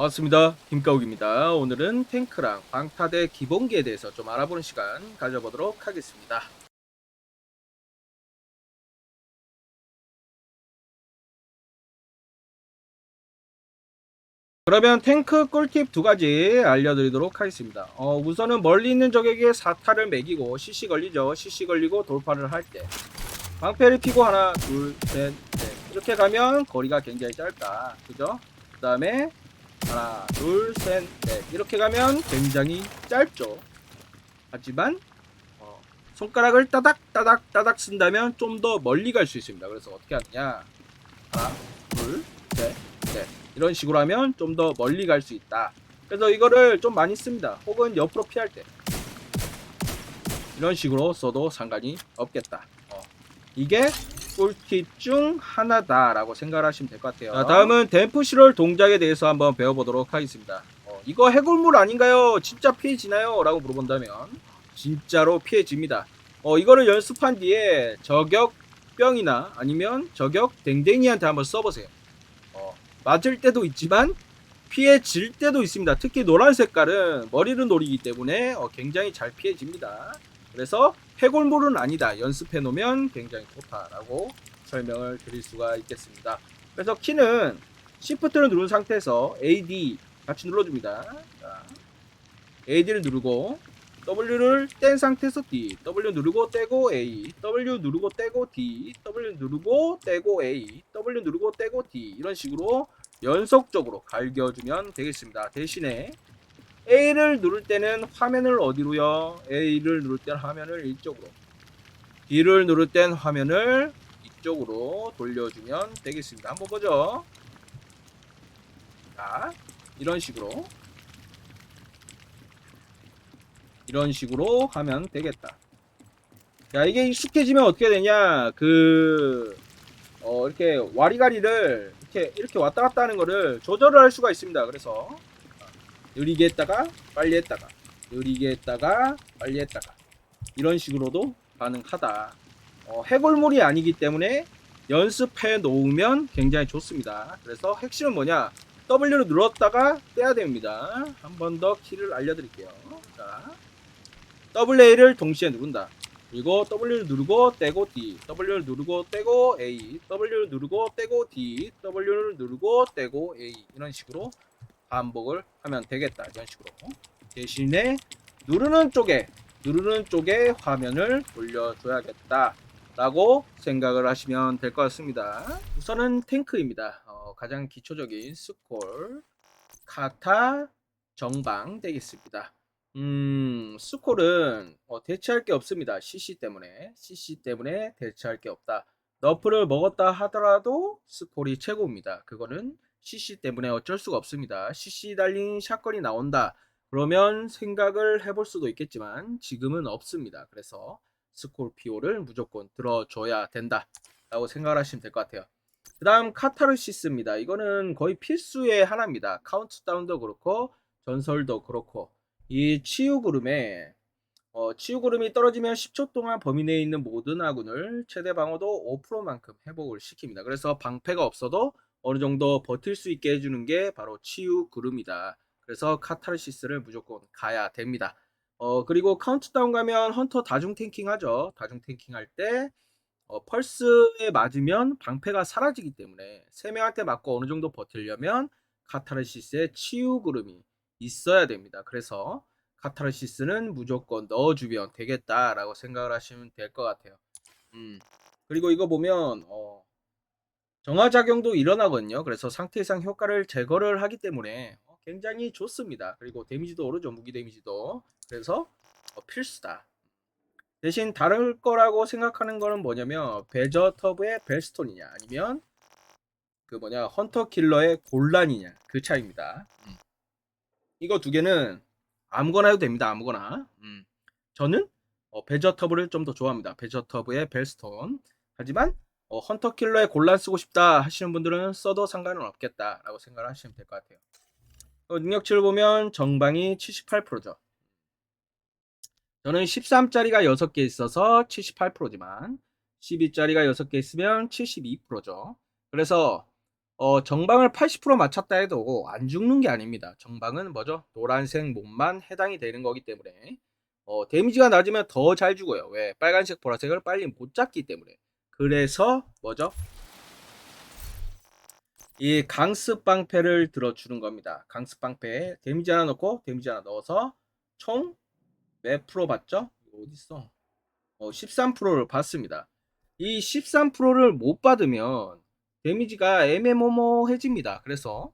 반갑습니다. 김가욱입니다. 오늘은 탱크랑 방타대 기본기에 대해서 좀 알아보는 시간 가져보도록 하겠습니다. 그러면 탱크 꿀팁 두 가지 알려드리도록 하겠습니다. 어, 우선은 멀리 있는 적에게 사타를 매기고 CC 걸리죠. CC 걸리고 돌파를 할 때 방패를 피고 하나, 둘, 셋, 넷 이렇게 가면 거리가 굉장히 짧다. 그죠? 그 다음에 하나, 둘, 셋, 넷 이렇게 가면 굉장히 짧죠. 하지만 어, 손가락을 따닥 따닥 따닥 쓴다면 좀 더 멀리 갈 수 있습니다. 그래서 어떻게 하느냐? 하나, 둘, 셋, 넷 이런 식으로 하면 좀 더 멀리 갈 수 있다. 그래서 이거를 좀 많이 씁니다. 혹은 옆으로 피할 때 이런 식으로 써도 상관이 없겠다. 어, 이게 꿀팁 중 하나다라고 생각을 하시면 될 것 같아요. 자, 다음은 댐프 실월 동작에 대해서 한번 배워보도록 하겠습니다. 어, 이거 해골물 아닌가요? 진짜 피해지나요? 라고 물어본다면 진짜로 피해집니다. 어, 이거를 연습한 뒤에 저격 병이나 아니면 저격 댕댕이한테 한번 써보세요. 어, 맞을 때도 있지만 피해질 때도 있습니다. 특히 노란 색깔은 머리를 노리기 때문에 어, 굉장히 잘 피해집니다. 그래서 해골물은 아니다. 연습해 놓으면 굉장히 좋다라고 설명을 드릴 수가 있겠습니다. 그래서 키는 Shift를 누른 상태에서 AD 같이 눌러줍니다. 자, AD를 누르고 W를 뗀 상태에서 D, W 누르고 떼고 A, W 누르고 떼고 D, W 누르고 떼고 A, W 누르고 떼고 D 이런 식으로 연속적으로 갈겨주면 되겠습니다. 대신에 A를 누를 때는 화면을 어디로요? A를 누를 때는 화면을 이쪽으로 D를 누를 땐 화면을 이쪽으로 돌려주면 되겠습니다. 한번 보죠. 자, 이런 식으로 이런 식으로 하면 되겠다. 야, 이게 익숙해지면 어떻게 되냐? 그 어, 이렇게 와리가리를 이렇게 이렇게 왔다 갔다 하는 거를 조절을 할 수가 있습니다. 그래서 느리게 했다가 빨리 했다가 느리게 했다가 빨리 했다가 이런 식으로도 가능하다. 어, 해골물이 아니기 때문에 연습해 놓으면 굉장히 좋습니다. 그래서 핵심은 뭐냐? W를 눌렀다가 떼야 됩니다. 한 번 더 키를 알려드릴게요. 자, WA를 동시에 누른다. 그리고 W를 누르고 떼고 D, W를 누르고 떼고 A, W를 누르고 떼고 D, W를 누르고 떼고 A 이런 식으로 반복을 하면 되겠다. 이런 식으로 대신에 누르는 쪽에 누르는 쪽에 화면을 돌려줘야겠다. 라고 생각을 하시면 될 것 같습니다. 우선은 탱크입니다. 어, 가장 기초적인 스콜, 카타, 정방 되겠습니다. 음, 스콜은 어, 대체할 게 없습니다. CC 때문에. CC 때문에 대체할 게 없다. 너프를 먹었다 하더라도 스콜이 최고입니다. 그거는 CC 때문에 어쩔 수가 없습니다. CC 달린 샷건이 나온다. 그러면 생각을 해볼 수도 있겠지만 지금은 없습니다. 그래서 스콜피오를 무조건 들어줘야 된다. 라고 생각을 하시면 될 것 같아요. 그 다음 카타르시스입니다. 이거는 거의 필수의 하나입니다. 카운트다운도 그렇고 전설도 그렇고 이 치유 구름에 어, 치유 구름이 떨어지면 10초 동안 범위 내에 있는 모든 아군을 최대 방어도 5%만큼 회복을 시킵니다. 그래서 방패가 없어도 어느 정도 버틸 수 있게 해주는 게 바로 치유 구름이다. 그래서 카타르시스를 무조건 가야 됩니다. 어, 그리고 카운트다운 가면 헌터 다중 탱킹 하죠. 다중 탱킹 할 때, 어, 펄스에 맞으면 방패가 사라지기 때문에, 세 명한테 맞고 어느 정도 버틸려면 카타르시스의 치유 구름이 있어야 됩니다. 그래서 카타르시스는 무조건 넣어주면 되겠다라고 생각을 하시면 될 것 같아요. 음. 그리고 이거 보면, 어, 정화작용도 일어나거든요. 그래서 상태 이상 효과를 제거를 하기 때문에 어, 굉장히 좋습니다. 그리고 데미지도 오르죠. 무기 데미지도. 그래서 어, 필수다. 대신 다를 거라고 생각하는 거는 뭐냐면 베저 터브의 벨스톤이냐 아니면 그 뭐냐 헌터 킬러의 곤란이냐 그 차이입니다. 음. 이거 두 개는 아무거나 해도 됩니다. 아무거나. 음. 저는 어, 베저 터브를 좀 더 좋아합니다. 베저 터브의 벨스톤. 하지만 어, 헌터 킬러의 곤란 쓰고 싶다 하시는 분들은 써도 상관은 없겠다라고 생각을 하시면 될 것 같아요. 어, 능력치를 보면 정방이 78%죠. 저는 13짜리가 6개 있어서 78%지만 12짜리가 6개 있으면 72%죠. 그래서 어, 정방을 80% 맞췄다 해도 안 죽는 게 아닙니다. 정방은 뭐죠? 노란색 몸만 해당이 되는 거기 때문에 어, 데미지가 낮으면 더 잘 죽어요. 왜? 빨간색, 보라색을 빨리 못 잡기 때문에. 그래서 뭐죠? 이 강습 방패를 들어주는 겁니다. 강습 방패 데미지 하나 넣고 데미지 하나 넣어서 총 몇 프로 받죠? 어디 있어? 어, 13%를 받습니다. 이 13%를 못 받으면 데미지가 애매모호해집니다. 그래서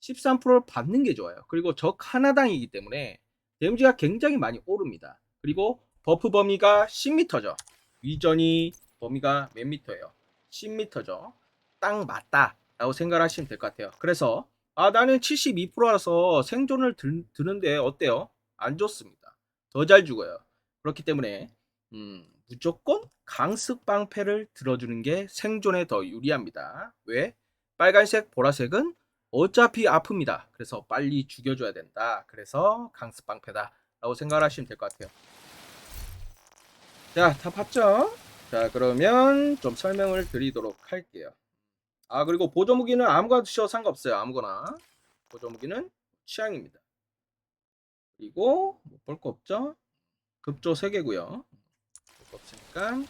13%를 받는 게 좋아요. 그리고 적 하나당이기 때문에 데미지가 굉장히 많이 오릅니다. 그리고 버프 범위가 10m죠. 위전이 범위가 몇 미터예요? 10m죠. 딱 맞다. 라고 생각 하시면 될 것 같아요. 그래서 아 나는 72%라서 생존을 들, 드는데 어때요? 안 좋습니다. 더 잘 죽어요. 그렇기 때문에 음, 무조건 강습 방패를 들어주는 게 생존에 더 유리합니다. 왜? 빨간색, 보라색은 어차피 아픕니다. 그래서 빨리 죽여줘야 된다. 그래서 강습 방패다. 라고 생각하시면 될 것 같아요. 자, 다 봤죠? 자, 그러면 좀 설명을 드리도록 할게요. 아, 그리고 보조무기는 아무거나 드셔도 상관없어요. 아무거나. 보조무기는 취향입니다. 그리고 뭐 볼 거 없죠? 급조 3개고요. 볼 거 없으니까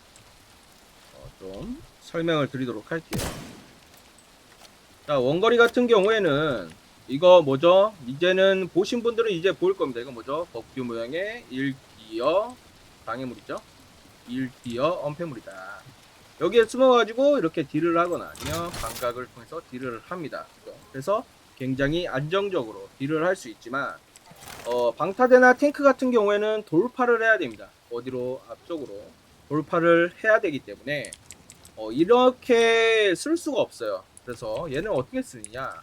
어, 좀 설명을 드리도록 할게요. 자, 원거리 같은 경우에는 이거 뭐죠? 이제는 보신 분들은 이제 보일 겁니다. 이거 뭐죠? 법규 모양의 1기어 방해물이죠? 1기어 엄폐물이다. 여기에 숨어가지고 이렇게 딜을 하거나 아니면 감각을 통해서 딜을 합니다. 그래서 굉장히 안정적으로 딜을 할 수 있지만 어, 방타대나 탱크 같은 경우에는 돌파를 해야 됩니다. 어디로 앞쪽으로 돌파를 해야 되기 때문에 어, 이렇게 쓸 수가 없어요. 그래서 얘는 어떻게 쓰느냐?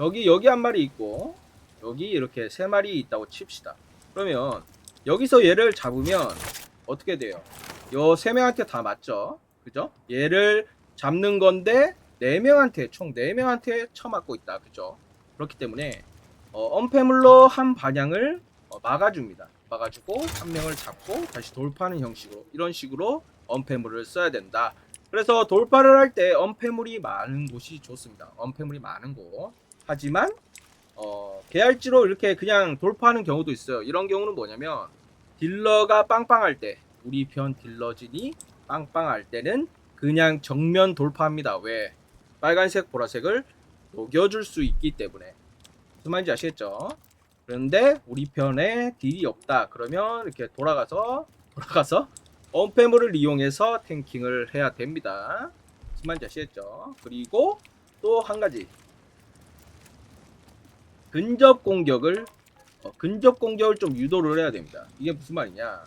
여기 여기 한 마리 있고 여기 이렇게 세 마리 있다고 칩시다. 그러면 여기서 얘를 잡으면 어떻게 돼요? 요 세 명한테 다 맞죠? 그죠? 얘를 잡는 건데 네 명한테 총 네 명한테 쳐맞고 있다. 그죠? 그렇기 때문에 어, 엄폐물로 한 방향을 어, 막아줍니다. 막아주고 한 명을 잡고 다시 돌파하는 형식으로 이런 식으로 엄폐물을 써야 된다. 그래서 돌파를 할때 엄폐물이 많은 곳이 좋습니다. 엄폐물이 많은 곳. 하지만 어, 계열지로 이렇게 그냥 돌파하는 경우도 있어요. 이런 경우는 뭐냐면 딜러가 빵빵할 때 우리 편 딜러진이 빵빵할 때는 그냥 정면 돌파합니다. 왜? 빨간색, 보라색을 녹여줄 수 있기 때문에. 무슨 말인지 아시겠죠? 그런데 우리 편에 딜이 없다. 그러면 이렇게 돌아가서 돌아가서 엄폐물을 이용해서 탱킹을 해야 됩니다. 무슨 말인지 아시겠죠? 그리고 또 한 가지 근접 공격을 어, 근접 공격을 좀 유도를 해야 됩니다. 이게 무슨 말이냐?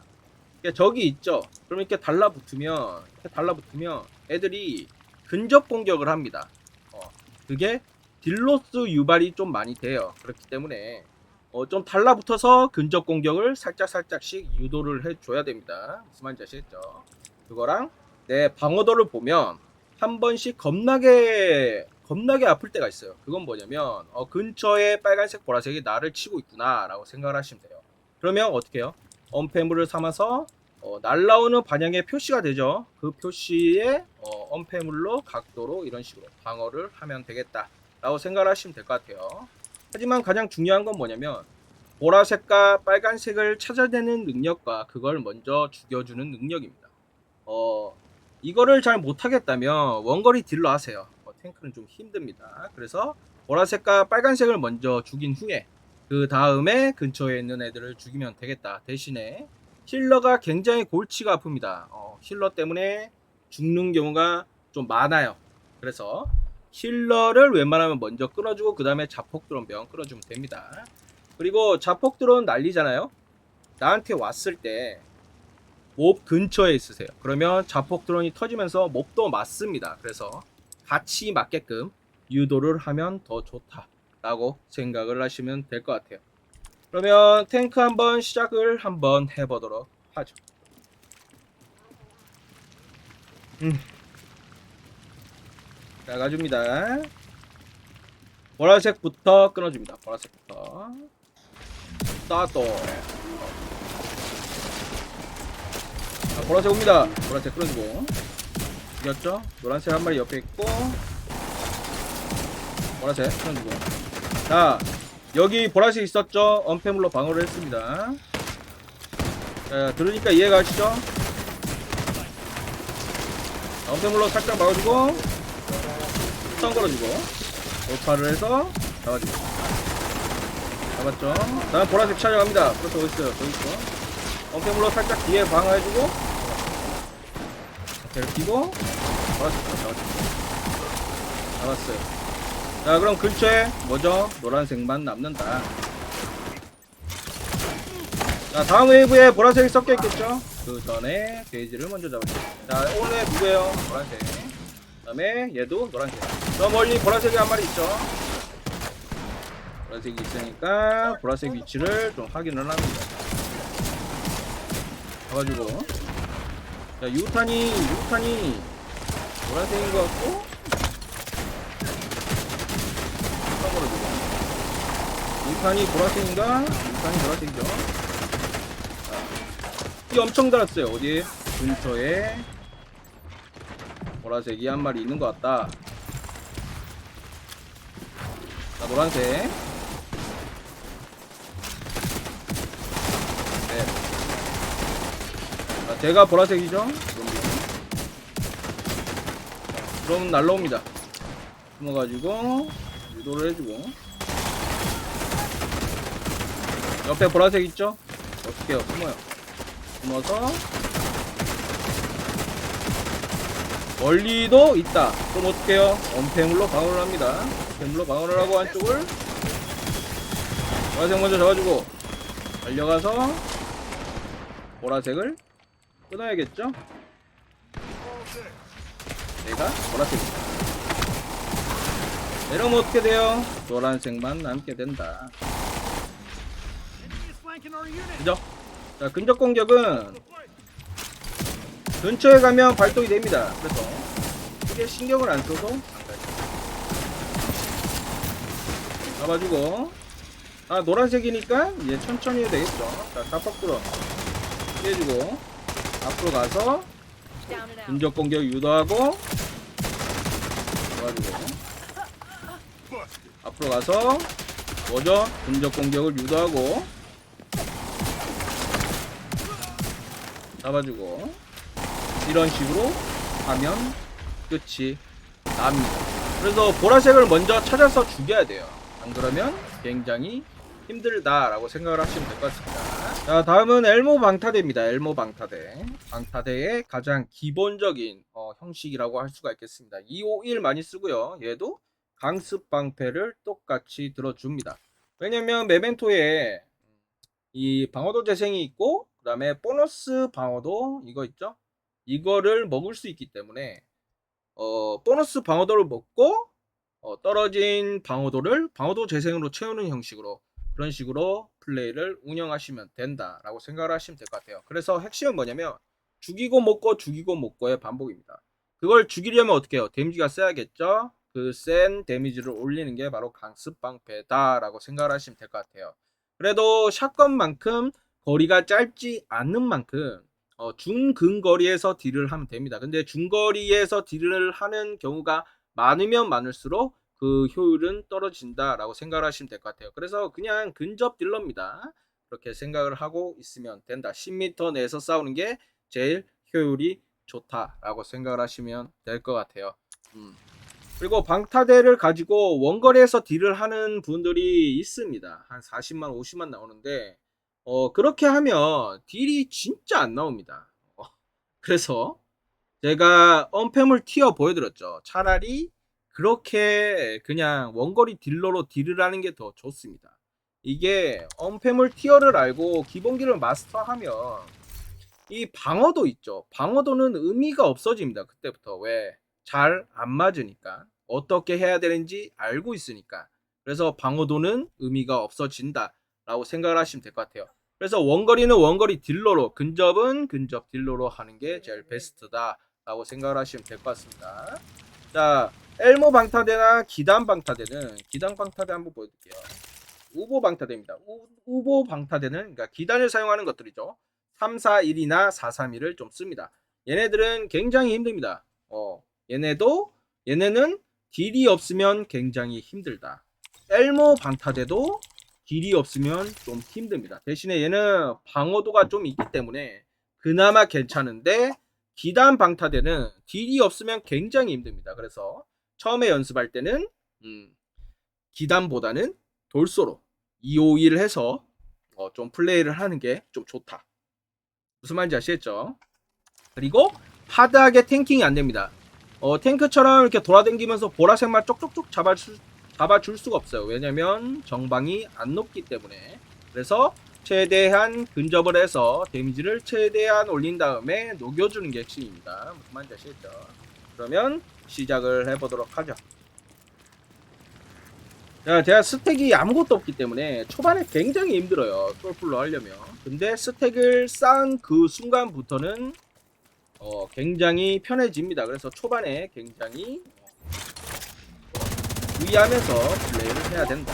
그러니까 적이 있죠. 그럼 이렇게 달라붙으면 이렇게 달라붙으면 애들이 근접 공격을 합니다. 어, 그게 딜로스 유발이 좀 많이 돼요. 그렇기 때문에 어, 좀 달라붙어서 근접 공격을 살짝 살짝씩 유도를 해줘야 됩니다. 무슨 말인지 아시겠죠? 그거랑 내 방어도를 보면 한 번씩 겁나게 겁나게 아플 때가 있어요. 그건 뭐냐면 어, 근처에 빨간색 보라색이 나를 치고 있구나라고 생각을 하시면 돼요. 그러면 어떻게 해요? 엄폐물을 삼아서 어, 날라오는 방향의 표시가 되죠. 그 표시에 어, 엄폐물로 각도로 이런 식으로 방어를 하면 되겠다라고 생각을 하시면 될 것 같아요. 하지만 가장 중요한 건 뭐냐면 보라색과 빨간색을 찾아내는 능력과 그걸 먼저 죽여주는 능력입니다. 어, 이거를 잘 못하겠다면 원거리 딜러 하세요. 어, 탱크는 좀 힘듭니다. 그래서 보라색과 빨간색을 먼저 죽인 후에 그 다음에 근처에 있는 애들을 죽이면 되겠다. 대신에 힐러가 굉장히 골치가 아픕니다. 어, 힐러 때문에 죽는 경우가 좀 많아요. 그래서 힐러를 웬만하면 먼저 끊어주고 그 다음에 자폭 드론 병 끊어주면 됩니다. 그리고 자폭 드론 날리잖아요. 나한테 왔을 때 몹 근처에 있으세요. 그러면 자폭 드론이 터지면서 몹도 맞습니다. 그래서 같이 맞게끔 유도를 하면 더 좋다라고 생각을 하시면 될 것 같아요. 그러면 탱크 한번 시작을 한번 해보도록 하죠. 음. 자, 가줍니다. 보라색부터 끊어줍니다. 보라색부터. 스타트. 자, 보라색 옵니다. 보라색 끊어주고. 이겼죠? 노란색 한 마리 옆에 있고. 보라색 쳐주고 자 여기 보라색 있었죠? 언패물로 방어를 했습니다. 자 들으니까 이해가시죠? 자, 언패물로 살짝 막아주고 턴 걸어주고 오파를 해서 잡아주고 잡았죠? 다음 보라색 촬영합니다. 그래서 어딨어요. 저기 있어 언패물로 살짝 뒤에 방어해주고 배를 끼고 보라색 잡았죠 잡았어요 자 그럼 근처에 뭐죠? 노란색만 남는다 자 다음 웨이브에 보라색이 섞여 있겠죠? 그 전에 게이지를 먼저 잡았죠 자 오늘 누구예요? 노란색 그 다음에 얘도 노란색 저 멀리 보라색이 한 마리 있죠 보라색이 있으니까 보라색 위치를 좀 확인을 합니다 잡아주고 자 유탄이 유탄이 노란색인 것 같고 걸어주고. 유탄이 보라색인가? 유탄이 보라색이죠 자, 이 엄청 달았어요. 어디? 근처에. 보라색이 한 마리 있는 것 같다. 자 노란색. 네. 자, 제가 보라색이죠? 그럼 날라옵니다. 숨어가지고 유도를 해주고 옆에 보라색 있죠? 어떻게 해요? 숨어요 숨어서 멀리도 있다 그럼 어떻게 해요? 엄폐물로 방어를 합니다 엄폐물로 방어를 하고 한쪽을 보라색 먼저 잡아주고 달려가서 보라색을 끊어야겠죠? 내가 보라색이다 이러면 어떻게 돼요? 노란색만 남게 된다. 그죠? 자, 근접 공격은 근처에 가면 발동이 됩니다. 그래서 크게 신경을 안 써도 안 가요. 잡아주고 아 노란색이니까 이제 천천히 해도 되겠죠. 자, 깜빡 들어 피해주고 앞으로 가서. 근접 공격 유도하고 앞으로 가서 뭐죠? 근접 공격을 유도하고 잡아주고 이런 식으로 하면 끝이 납니다. 그래서 보라색을 먼저 찾아서 죽여야 돼요. 안 그러면 굉장히 힘들다라고 생각을 하시면 될 것 같습니다. 자, 다음은 엘모 방타대입니다. 엘모 방타대. 방타대의 가장 기본적인 어, 형식이라고 할 수가 있겠습니다. 251 많이 쓰고요. 얘도 강습 방패를 똑같이 들어줍니다. 왜냐면 메멘토에 이 방어도 재생이 있고 그 다음에 보너스 방어도 이거 있죠? 이거를 먹을 수 있기 때문에 어 보너스 방어도를 먹고 어, 떨어진 방어도를 방어도 재생으로 채우는 형식으로 그런 식으로 플레이를 운영하시면 된다라고 생각을 하시면 될 것 같아요. 그래서 핵심은 뭐냐면 죽이고 먹고 죽이고 먹고의 반복입니다. 그걸 죽이려면 어떻게 해요? 데미지가 세야겠죠? 그 센 데미지를 올리는 게 바로 강습 방패다라고 생각을 하시면 될 것 같아요. 그래도 샷건만큼 거리가 짧지 않는 만큼 어, 중근거리에서 딜을 하면 됩니다. 근데 중거리에서 딜을 하는 경우가 많으면 많을수록 그 효율은 떨어진다라고 생각을 하시면 될 것 같아요. 그래서 그냥 근접 딜러입니다. 그렇게 생각을 하고 있으면 된다. 10m 내에서 싸우는 게 제일 효율이 좋다라고 생각을 하시면 될 것 같아요. 음. 그리고 방타대를 가지고 원거리에서 딜을 하는 분들이 있습니다. 한 40만, 50만 나오는데 어, 그렇게 하면 딜이 진짜 안 나옵니다. 어, 그래서 제가 언패물 티어 보여드렸죠. 차라리 그렇게 그냥 원거리 딜러로 딜을 하는 게 더 좋습니다. 이게 언패물 티어를 알고 기본기를 마스터하면 이 방어도 있죠. 방어도는 의미가 없어집니다. 그때부터 왜? 잘 안 맞으니까 어떻게 해야 되는지 알고 있으니까 그래서 방어도는 의미가 없어진다 라고 생각을 하시면 될 것 같아요. 그래서 원거리는 원거리 딜러로 근접은 근접 딜러로 하는 게 제일 베스트다 라고 생각을 하시면 될 것 같습니다. 자 엘모 방타대나 기단 방타대는 기단 방타대 한번 보여드릴게요. 우보 방타대입니다. 우, 우보 방타대는 그러니까 기단을 사용하는 것들이죠. 341이나 431을 좀 씁니다. 얘네들은 굉장히 힘듭니다. 어, 얘네도 얘네는 딜이 없으면 굉장히 힘들다. 엘모 방타대도 딜이 없으면 좀 힘듭니다. 대신에 얘는 방어도가 좀 있기 때문에 그나마 괜찮은데 기단 방타대는 딜이 없으면 굉장히 힘듭니다. 그래서 처음에 연습할 때는 음, 기단보다는 돌소로 251을 해서 어, 좀 플레이를 하는 게 좀 좋다. 무슨 말인지 아시겠죠? 그리고 하드하게 탱킹이 안 됩니다. 어, 탱크처럼 이렇게 돌아다니면서 보라색만 쪽쪽쪽 잡아줄, 잡아줄 수가 없어요. 왜냐면 정방이 안 높기 때문에. 그래서 최대한 근접을 해서 데미지를 최대한 올린 다음에 녹여주는 게 핵심입니다. 무슨 말인지 아시겠죠? 그러면 시작을 해보도록 하죠. 자, 제가 스택이 아무것도 없기 때문에 초반에 굉장히 힘들어요. 솔플로 하려면. 근데 스택을 쌓은 그 순간부터는 어, 굉장히 편해집니다. 그래서 초반에 굉장히 어, 주의하면서 플레이를 해야 된다.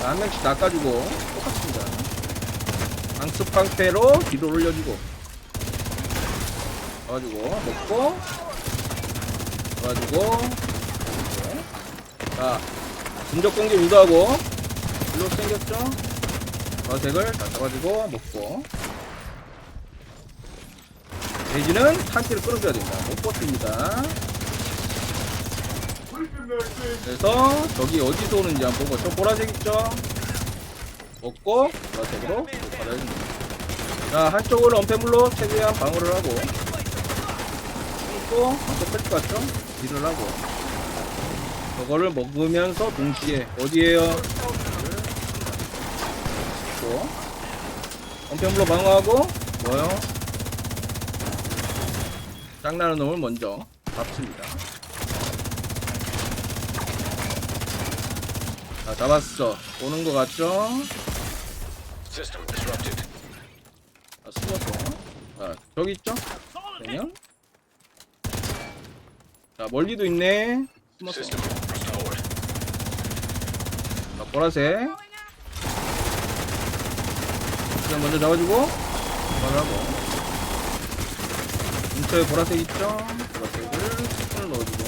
자, 한 명씩 낚아주고 똑같습니다. 방스팡패로 뒤로 올려주고 넣어주고 먹고 넣어주고 자 진적 공격 유도하고 일로 생겼죠? 어색을 다 잡아주고 먹고 돼지는 탄티를 끌어줘야 됩니다. 못 버팁니다. 그래서 저기 어디서 오는지 한번 보고 저 보라색 있죠? 먹고 보라색으로 받아야 됩니다. 자 한쪽을 엄폐물로 최대한 방어를 하고 또 한쪽 뺄것 같죠? 딜을 하고 저거를 먹으면서 동시에 어디에요? 또 엄폐물로 방어하고 뭐요? 짱나는 놈을 먼저 잡습니다. 자, 잡았어. 오는 거 같죠? 자, 숨었어. 자, 저기 있죠? 그러면 자, 멀리도 있네. 숨었어. 자, 보라색. 그냥 먼저 잡아주고, 말하고. 근처에 보라색 있죠? 보라색을 스푼을 넣어주고.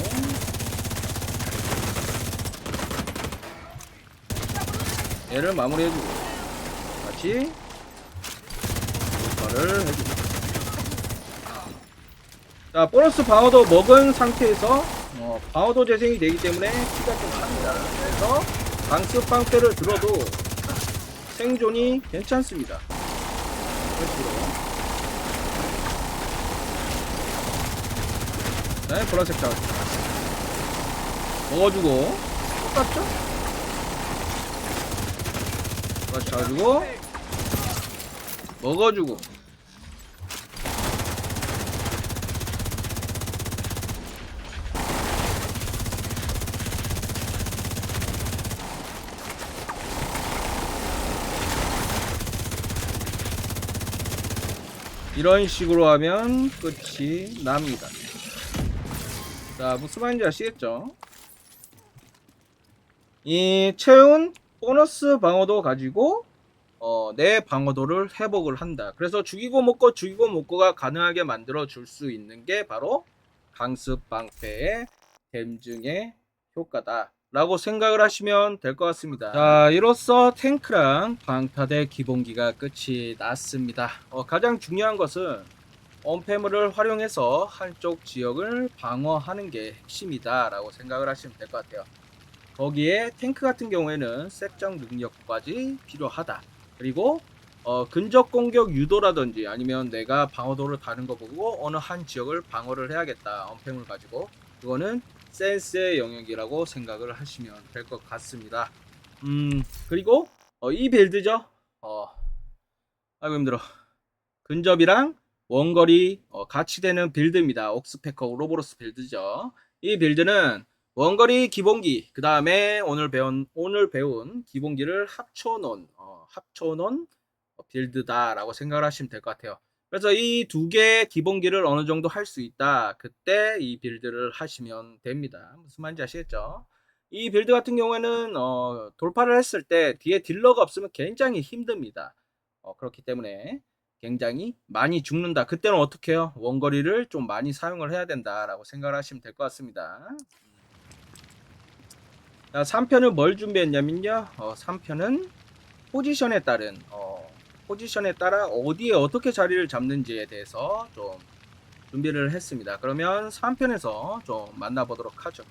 얘를 마무리해주고. 같이. 녹화를 해주고. 자, 보너스 방어도 먹은 상태에서, 어, 방어도 재생이 되기 때문에 키가 좀 찹니다. 그래서, 방스 빵대를 들어도 생존이 괜찮습니다. 이런 식으로. 네, 보라색 자 먹어주고 똑같죠? 보라색 잡아주고 먹어주고 이런 식으로 하면 끝이 납니다. 자, 무슨 말인지 아시겠죠? 이 채운 보너스 방어도 가지고 어, 내 방어도를 회복을 한다. 그래서 죽이고 먹고 죽이고 먹고가 가능하게 만들어 줄 수 있는 게 바로 강습 방패의 댐증의 효과다. 라고 생각을 하시면 될 것 같습니다. 자, 이로써 탱크랑 방타대 기본기가 끝이 났습니다. 어, 가장 중요한 것은 언패물을 활용해서 한쪽 지역을 방어하는 게 핵심이다 라고 생각을 하시면 될 것 같아요. 거기에 탱크 같은 경우에는 색정 능력까지 필요하다. 그리고 어, 근접 공격 유도라든지 아니면 내가 방어도를 다른 거 보고 어느 한 지역을 방어를 해야겠다. 언패물 가지고 그거는 센스의 영역이라고 생각을 하시면 될 것 같습니다. 음 그리고 어, 이 빌드죠. 어, 아이고 힘들어. 근접이랑 원거리 어, 같이 되는 빌드입니다. 옥스패커 로보로스 빌드죠. 이 빌드는 원거리 기본기 그 다음에 오늘 배운 오늘 배운 기본기를 합쳐놓은 어, 합쳐놓은 빌드다라고 생각을 하시면 될 것 같아요. 그래서 이 두 개의 기본기를 어느 정도 할 수 있다. 그때 이 빌드를 하시면 됩니다. 무슨 말인지 아시겠죠? 이 빌드 같은 경우에는 어, 돌파를 했을 때 뒤에 딜러가 없으면 굉장히 힘듭니다. 어, 그렇기 때문에 굉장히 많이 죽는다. 그때는 어떻게 해요? 원거리를 좀 많이 사용을 해야 된다라고 생각을 하시면 될 것 같습니다. 자, 3편은 뭘 준비했냐면요. 어, 3편은 포지션에 따른 어, 포지션에 따라 어디에 어떻게 자리를 잡는지에 대해서 좀 준비를 했습니다. 그러면 3편에서 좀 만나보도록 하죠.